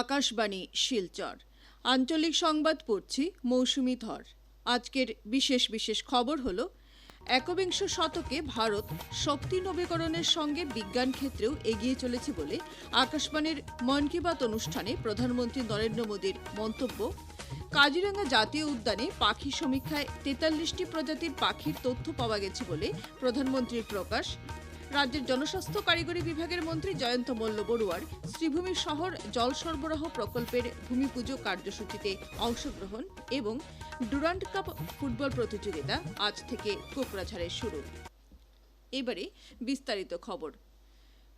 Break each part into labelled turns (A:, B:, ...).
A: আকাশবাণী, শিলচর। আঞ্চলিক সংবাদ পড়ছি মৌসুমি ধর। আজকের বিশেষ বিশেষ খবর হলো, একবিংশ শতকে ভারত শক্তি নবীকরণের সঙ্গে বিজ্ঞান ক্ষেত্রেও এগিয়ে চলেছে বলে আকাশবাণীর মন কি বাত অনুষ্ঠানে প্রধানমন্ত্রী নরেন্দ্র মোদীর মন্তব্য, কাজিরাঙ্গা জাতীয় উদ্যানে পাখি সমীক্ষায় তেতাল্লিশটি প্রজাতির পাখির তথ্য পাওয়া গেছে বলে প্রধানমন্ত্রীর প্রকাশ। রাজ্যের জনস্বাস্থ্য কারিগরি বিভাগের মন্ত্রী জয়ন্ত মল্ল বড়ুয়ার শ্রীভূমি শহর জল সরবরাহ প্রকল্পের ভূমি পুজো কার্যসূচিতে অংশগ্রহণ এবং ডুরান্ড কাপ ফুটবল প্রতিযোগিতা আজ থেকে কোকরাঝাড়ে শুরু। এবারে বিস্তারিত খবর।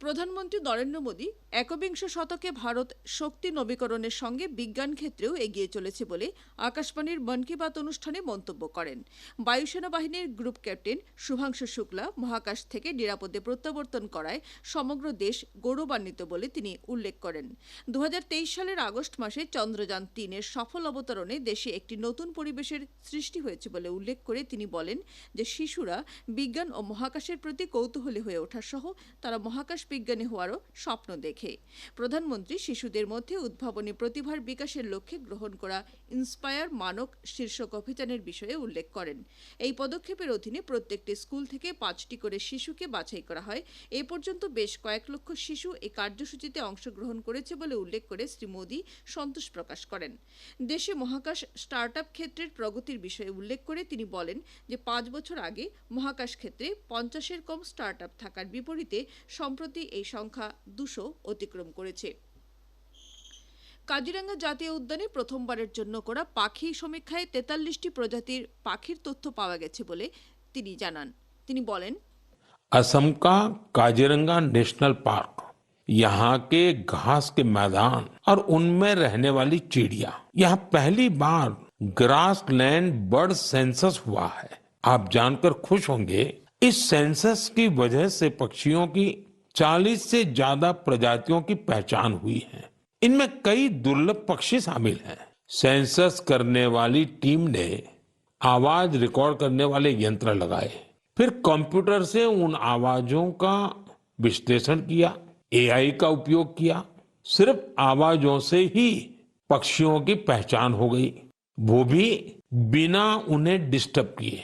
A: প্রধানমন্ত্রী নরেন্দ্র মোদী একবিংশ শতকে ভারত শক্তি নবীকরণের সঙ্গে বিজ্ঞান ক্ষেত্রেও এগিয়ে চলেছে বলে আকাশবাণীর মন কি বাত অনুষ্ঠানে মন্তব্য করেন। বায়ুসেনা বাহিনীর গ্রুপ ক্যাপ্টেন শুভাংশু শুক্লা মহাকাশ থেকে নিরাপদে প্রত্যাবর্তন করায় সমগ্র দেশ গৌরবান্বিত বলে তিনি উল্লেখ করেন। দু হাজার তেইশ সালের আগস্ট মাসে চন্দ্রযান তিনের সফল অবতরণে দেশে একটি নতুন পরিবেশের সৃষ্টি হয়েছে বলে উল্লেখ করে তিনি বলেন যে শিশুরা বিজ্ঞান ও মহাকাশের প্রতি কৌতূহলী হয়ে ওঠা সহ তারা মহাকাশ বিজ্ঞানী হওয়ারও স্বপ্ন দেখে। প্রধানমন্ত্রী শিশুদের মধ্যে উদ্ভাবনী প্রতিভার বিকাশের লক্ষ্যে গ্রহণ করা ইন্সপায়ার মানক শীর্ষক অভিযানের বিষয়ে উল্লেখ করেন। এই পদক্ষেপের অধীনে প্রত্যেকটি স্কুল থেকে পাঁচটি করে শিশুকে বাছাই করা হয়। এ পর্যন্ত বেশ কয়েক লক্ষ শিশু এই কার্যসূচিতে অংশগ্রহণ করেছে বলে উল্লেখ করে শ্রী মোদী সন্তোষ প্রকাশ করেন। দেশে মহাকাশ স্টার্ট আপ ক্ষেত্রের প্রগতির বিষয়ে উল্লেখ করে তিনি বলেন যে, পাঁচ বছর আগে মহাকাশ ক্ষেত্রে পঞ্চাশের কম স্টার্ট আপ থাকার বিপরীতে সম্প্রতি এই সংখ্যা দুশো অতিক্রম করেছে কাজিরাঙ্গা জাতীয় উদ্যানে প্রথমবারের জন্য করা পাখি সমীক্ষায় তেতাল্লিশটি প্রজাতির পাখির তথ্য পাওয়া গেছে বলে তিনি জানান তিনি বলেন
B: असम का काजीरंगा नेशनल पार्क यहाँ के घास के मैदान और उनमें रहने वाली चिड़िया यहाँ पहली बार ग्रास लैंड बर्ड सेंसस हुआ है आप जानकर खुश होंगे इस सेंसस की वजह से पक्षियों की 40 से ज़्यादा प्रजातियों की पहचान हुई है। इनमें कई दुर्लभ पक्षी शामिल हैं। सेंसस करने वाली टीम ने आवाज़ रिकॉर्ड करने वाले यंत्र लगाए। फिर कंप्यूटर से उन आवाजों का विश्लेषण किया, एआई का उपयोग किया। सिर्फ़ आवाजों से ही पक्षियों की पहचान हो गई। वो भी बिना उन्हें डिस्टर्ब किए।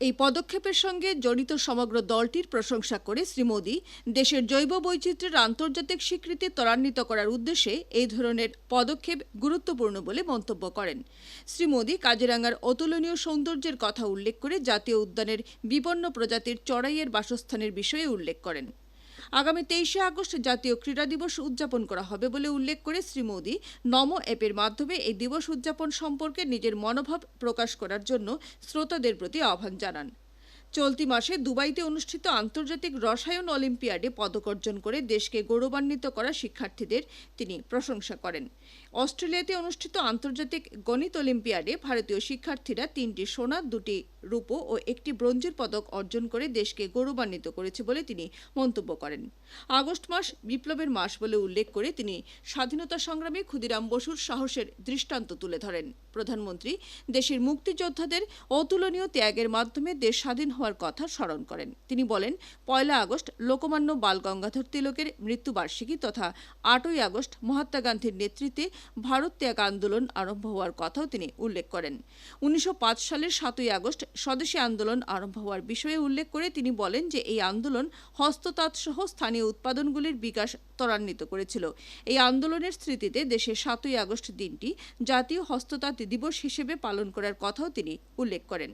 A: এই পদক্ষেপের সঙ্গে জড়িত সমগ্র দলটির প্রশংসা করে শ্রী মোদী দেশের জৈব বৈচিত্র্যের আন্তর্জাতিক স্বীকৃতি ত্বরান্বিত করার উদ্দেশ্যে এই ধরনের পদক্ষেপ গুরুত্বপূর্ণ বলে মন্তব্য করেন। শ্রী মোদী কাজিরাঙ্গার অতুলনীয় সৌন্দর্যের কথা উল্লেখ করে জাতীয় উদ্যানের বিপন্ন প্রজাতির চড়াইয়ের বাসস্থানের বিষয়ে উল্লেখ করেন। আগামী তেইশে আগস্ট জাতীয় ক্রীড়া দিবস উদযাপন করা হবে বলে উল্লেখ করে শ্রী মোদী নমো অ্যাপের মাধ্যমে এই দিবস উদযাপন সম্পর্কে নিজের মনোভাব প্রকাশ করার জন্য শ্রোতাদের প্রতি আহ্বান জানান। চলতি মাসে দুবাইতে অনুষ্ঠিত আন্তর্জাতিক রসায়ন অলিম্পিয়াডে পদক অর্জন করে দেশকে গৌরবান্বিত করা শিক্ষার্থীদের তিনি প্রশংসা করেন। অস্ট্রেলিয়াতে অনুষ্ঠিত আন্তর্জাতিক গণিত অলিম্পিয়াডে ভারতীয় শিক্ষার্থীরা তিনটি সোনা, দুটি রূপো ও একটি ব্রোঞ্জের পদক অর্জন করে দেশকে গৌরবান্বিত করেছে বলে তিনি মন্তব্য করেন। আগস্ট মাস বিপ্লবের মাস বলে উল্লেখ করে তিনি স্বাধীনতা সংগ্রামে ক্ষুদিরাম বসুর সাহসের দৃষ্টান্ত তুলে ধরেন। প্রধানমন্ত্রী দেশের মুক্তিযোদ্ধাদের অতুলনীয় ত্যাগের মাধ্যমে দেশ স্বাধীন হওয়ার কথা স্মরণ করেন। তিনি বলেন, পয়লা আগস্ট লোকমান্য বাল গঙ্গাধর তিলকের মৃত্যুবার্ষিকী তথা আটই আগস্ট মহাত্মা গান্ধীর নেতৃত্বে ভারত ত্যাগ আন্দোলন আরম্ভ হওয়ার কথাও তিনি উল্লেখ করেন। উনিশশো পাঁচ সালের সাতই আগস্ট স্বদেশী আন্দোলন আরম্ভ হওয়ার বিষয়ে উল্লেখ করে তিনি বলেন যে এই আন্দোলন হস্ততাঁত সহ স্থানীয় উৎপাদনগুলির বিকাশ ত্বরান্বিত করেছিল। এই আন্দোলনের স্মৃতিতে দেশের সাতই আগস্ট দিনটি জাতীয় হস্ততাঁত দিবস হিসেবে পালন করার কথাও তিনি উল্লেখ করেন।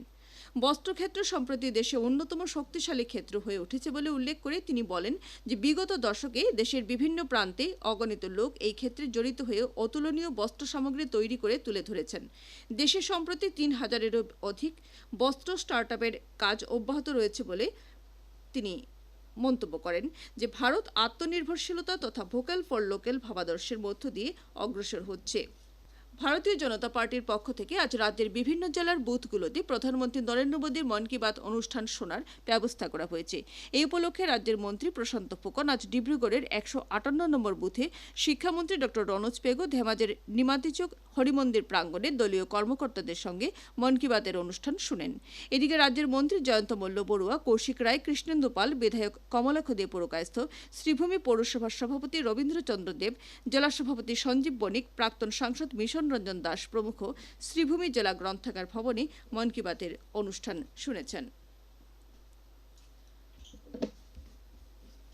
A: বস্ত্রক্ষেত্র সম্প্রতি দেশে অন্যতম শক্তিশালী ক্ষেত্র হয়ে উঠেছে বলে উল্লেখ করে তিনি বলেন যে বিগত দশকে দেশের বিভিন্ন প্রান্তে অগণিত লোক এই ক্ষেত্রে জড়িত হয়ে অতুলনীয় বস্ত্র সামগ্রী তৈরি করে তুলে ধরেছেন। দেশে সম্প্রতি তিন হাজারেরও অধিক বস্ত্র স্টার্ট কাজ অব্যাহত রয়েছে বলে তিনি মন্তব্য করেন যে ভারত আত্মনির্ভরশীলতা তথা ভোকাল ফর লোকাল ভাবাদর্শের মধ্য দিয়ে অগ্রসর হচ্ছে। ভারতীয় জনতা পার্টির পক্ষ থেকে আজ রাজ্যের বিভিন্ন জেলার বুথগুলোতে প্রধানমন্ত্রী নরেন্দ্র মোদীর মন কি বাত অনুষ্ঠান শোনার ব্যবস্থা করা হয়েছে। এই উপলক্ষে রাজ্যের মন্ত্রী প্রশান্ত ফুকন আজ ডিব্রুগড়ের একশো আটান্ন নম্বর বুথে শিক্ষামন্ত্রী ডক্টর রনোজ পেগু, ধেমাজের নিমাতিচক হরিমন্দির প্রাঙ্গণে দলীয় কর্মকর্তাদের সঙ্গে মন কি বাতের অনুষ্ঠান শুনেন। এদিকে রাজ্যের মন্ত্রী জয়ন্ত মল্ল বড়ুয়া, কৌশিক রায়, কৃষ্ণেন্দু পাল, বিধায়ক কমলাক্ষ দে পুরকায়স্থ, শ্রীভূমি পৌরসভার সভাপতি রবীন্দ্রচন্দ্র দেব, জেলা সভাপতি সঞ্জীব বণিক, প্রাক্তন সাংসদ মিশন রঞ্জন দাস প্রমুখ শ্রীভূমি জেলা গ্রন্থাগার ভবনে মন কি বাতের অনুষ্ঠান শুনেছেন।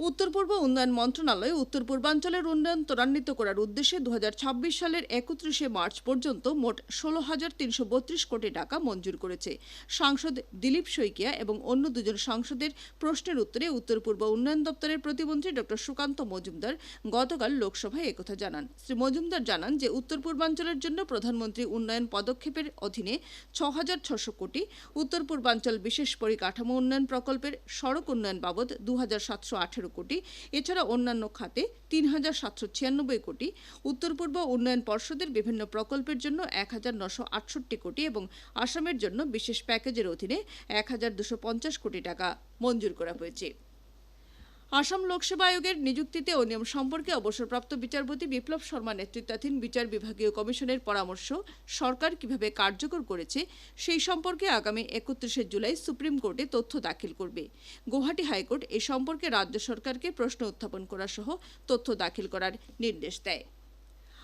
A: উত্তর পূর্ব উন্নয়ন মন্ত্রণালয় উত্তর পূর্বাঞ্চলের উন্নয়ন ত্বরান্বিত করার উদ্দেশ্যে দু হাজার ছাব্বিশ সালের একত্রিশে মার্চ পর্যন্ত মোট ষোলো হাজার তিনশো বত্রিশ কোটি টাকা মঞ্জুর করেছে। সাংসদ দিলীপ শইকিয়া এবং অন্য দুজন সাংসদের প্রশ্নের উত্তরে উত্তর পূর্ব উন্নয়ন দপ্তরের প্রতিমন্ত্রী ডক্টর সুকান্ত মজুমদার গতকাল লোকসভায় একথা জানান। শ্রী মজুমদার জানান যে, উত্তর পূর্বাঞ্চলের জন্য প্রধানমন্ত্রী উন্নয়ন পদক্ষেপের অধীনে ছ হাজার ছশো কোটি, উত্তর পূর্বাঞ্চল বিশেষ পরিকাঠামো উন্নয়ন প্রকল্পের সড়ক উন্নয়ন বাবদ দু হাজার সাতশো আঠেরো কোটি, এছাড়া অন্যান্য খাতে তিন হাজার সাতশো ছিয়ানব্বই কোটি। উত্তর পূর্ব উন্নয়ন পর্ষদের বিভিন্ন প্রকল্পের জন্য এক হাজার নশো আটষট্টি কোটি এবং আসামের জন্য বিশেষ প্যাকেজের অধীনে এক হাজার দুশো পঞ্চাশ কোটি টাকা মঞ্জুর করা হয়েছে। আসাম লোকসেবা আয়োগের নিযুক্তিতে অনিয়ম সম্পর্কে অবসরপ্রাপ্ত বিচারপতি বিপ্লব শর্মা নেতৃত্বাধীন বিচার বিভাগীয় কমিশনের পরামর্শ, সরকার কীভাবে কার্যকর করেছে সেই সম্পর্কে আগামী একত্রিশে জুলাই সুপ্রিম কোর্টে তথ্য দাখিল করবে। গুয়াহাটি হাইকোর্ট এ সম্পর্কে রাজ্য সরকারকে প্রশ্ন উত্থাপন করা সহ তথ্য দাখিল করার নির্দেশ দেয়।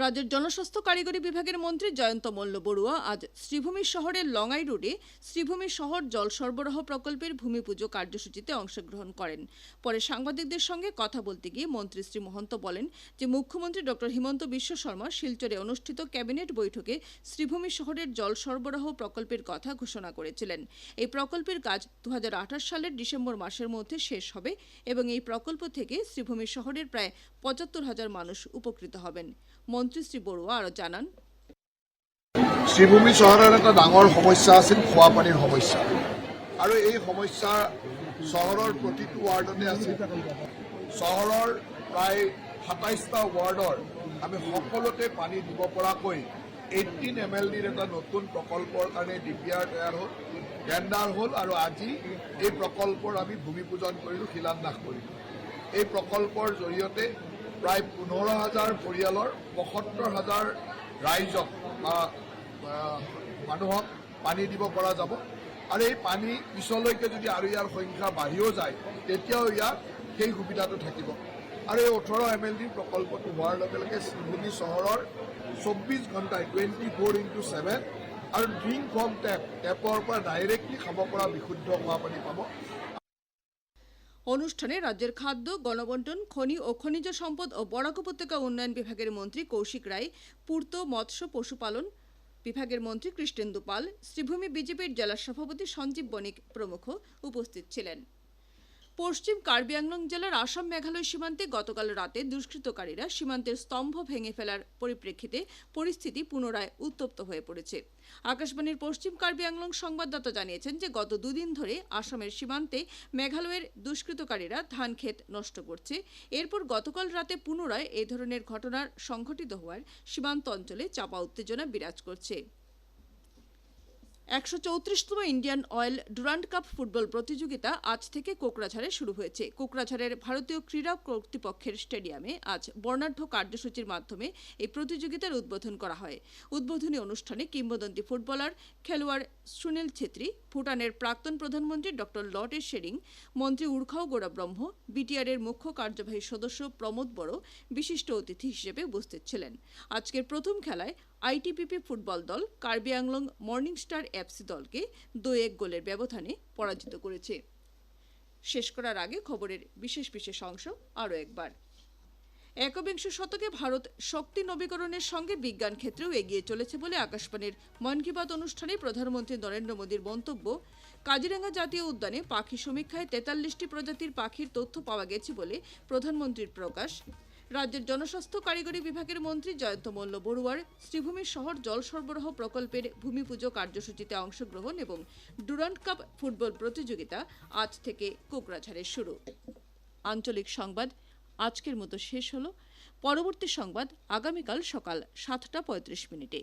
A: রাজ্যের জনস্বাস্থ্য কারিগরি বিভাগের মন্ত্রী জয়ন্ত মল্ল বড়ুয়া আজ শ্রীভূমি শহরের লঙ্গাই রোডে শ্রীভূমি শহর জল সরবরাহ প্রকল্পের ভূমি পুজো কার্যসূচিতে অংশগ্রহণ করেন। পরে সাংবাদিকদের সঙ্গে কথা বলতে গিয়ে মন্ত্রী শ্রী মহন্ত বলেন যে, মুখ্যমন্ত্রী ডক্টর হিমন্ত বিশ্ব শর্মা শিলচরে অনুষ্ঠিত ক্যাবিনেট বৈঠকে শ্রীভূমি শহরের জল সরবরাহ প্রকল্পের কথা ঘোষণা করেছিলেন। এই প্রকল্পের কাজ দু হাজার আঠাশ সালের ডিসেম্বর মাসের মধ্যে শেষ হবে এবং এই প্রকল্প থেকে শ্রীভূমি শহরের প্রায় পঁচাত্তর হাজার মানুষ উপকৃত হবেন। মন্ত্রী শ্রী বড়ুয়া আরও জানান।
C: শ্ৰীভূমি চহৰৰ এটা ডাঙৰ সমস্যা আছিল খোৱা পানীৰ সমস্যা। আৰু এই সমস্যা চহৰৰ প্ৰতিটো ৱাৰ্ডতে আছিল। চহৰৰ প্ৰায় সাতাইছটা ৱাৰ্ডৰ আমি সকলোতে পানী দিব পৰাকৈ এইটিন এম এল ডিৰ এটা নতুন প্ৰকল্পৰ কাৰণে ডি পি আৰ তৈয়াৰ হ'ল টেণ্ডাৰ হ'ল আৰু আজি এই প্ৰকল্পৰ আমি ভূমি পূজন কৰিলোঁ, শিলান্যাস কৰিলোঁ। এই প্ৰকল্পৰ জৰিয়তে প্ৰায় পোন্ধৰ হাজাৰ পৰিয়ালৰ পঁয়সত্তৰ হাজাৰ ৰাইজক বা মানুহক পানী দিব পৰা যাব। আৰু এই পানী পিছলৈকে যদি আৰু ইয়াৰ সংখ্যা বাঢ়িও যায় তেতিয়াও ইয়াত সেই সুবিধাটো থাকিব। আৰু এই ওঠৰ এম এল ডি প্ৰকল্পটো হোৱাৰ লগে লগে শিলগুটি চহৰৰ চৌব্বিছ ঘণ্টাই টুৱেণ্টি ফ'ৰ ইণ্টু ছেভেন আৰু ড্ৰিংক ফ্ৰম টেপ টেপৰ পৰা ডাইৰেক্টলি খাব পৰা বিশুদ্ধ খোৱা পানী পাব।
A: অনুষ্ঠানে রাজ্যের খাদ্য, গণবন্টন, খনি ও খনিজ সম্পদ ও বরাক উপত্যকা উন্নয়ন বিভাগের মন্ত্রী কৌশিক রায়, পূর্ত মৎস্য পশুপালন বিভাগের মন্ত্রী কৃষ্ণেন্দু পাল, শ্রীভূমি বিজেপির জেলা সভাপতি সঞ্জীব বণিক প্রমুখ উপস্থিত ছিলেন। পশ্চিম কার্বি আংলং জেলার আসাম মেঘালয় সীমান্তে গতকাল রাতে দুষ্কৃতকারীরা সীমান্তের স্তম্ভ ভেঙে ফেলার পরিপ্রেক্ষিতে পরিস্থিতি পুনরায় উত্তপ্ত হয়ে পড়েছে। আকাশবাণীর পশ্চিম কার্বি আংলং সংবাদদাতা জানিয়েছেন যে, গত দুদিন ধরে আসামের সীমান্তে মেঘালয়ের দুষ্কৃতকারীরা ধান ক্ষেত নষ্ট করছে। এরপর গতকাল রাতে পুনরায় এ ধরনের ঘটনার সংঘটিত হওয়ার সীমান্ত অঞ্চলে চাপা উত্তেজনা বিরাজ করছে। একশো চৌত্রিশতম Indian Oil Durand Cup football প্রতিযোগিতা আজ থেকে কোকরাঝাড়ে শুরু হয়েছে। কোকরাঝাড়ের ভারতীয় ক্রীড়া কর্তৃপক্ষের স্টেডিয়ামে আজ বর্ণাঢ্য কার্যসূচির মাধ্যমে এই প্রতিযোগিতার উদ্বোধন করা হয়। উদ্বোধনী অনুষ্ঠানে কিংবদন্তি ফুটবলার, খেলোয়াড় সুনীল ছেত্রী, ভুটানের প্রাক্তন প্রধানমন্ত্রী ডক্টর লটে শেরিং, মন্ত্রী উর্খাও গোড়া ব্রহ্ম বিটিআরের মুখ্য কার্যবাহী সদস্য প্রমোদ বড়, বিশিষ্ট অতিথি হিসেবে উপস্থিত ছিলেন। আজকের প্রথম খেলায় আইটিপিপি ফুটবল দল, Karbi Anglong Morning Star FC দলকে দুই এক গোলের ব্যবধানে পরাজিত করেছে। শেষ করার আগে খবরের বিশেষ বিশেষ অংশ আরও একবার। একবিংশ শতকে ভারত শক্তি নবীকরণের সঙ্গে বিজ্ঞান ক্ষেত্রেও এগিয়ে চলেছে বলে আকাশবাণীর মন কি বাত অনুষ্ঠানে প্রধানমন্ত্রী নরেন্দ্র মোদীর মন্তব্য, কাজিরাঙ্গা জাতীয় উদ্যানে পাখি সমীক্ষায় তেতাল্লিশটি প্রজাতির পাখির তথ্য পাওয়া গেছে বলে প্রধানমন্ত্রীর প্রকাশ। রাজ্যের জনস্বাস্থ্য কারিগরি বিভাগের মন্ত্রী জয়ন্ত মল্ল বড়ুয়ার শ্রীভূমি শহর জল সরবরাহ প্রকল্পের ভূমি পুজো কার্যসূচিতে অংশগ্রহণ এবং ডুরান্ট কাপ ফুটবল প্রতিযোগিতা আজ থেকে কোকরাঝাড়ে শুরু। আঞ্চলিক সংবাদ, আজকের মতো শেষ হলো। পরবর্তী সংবাদ আগামীকাল সকাল সাতটা পঁয়ত্রিশ মিনিটে।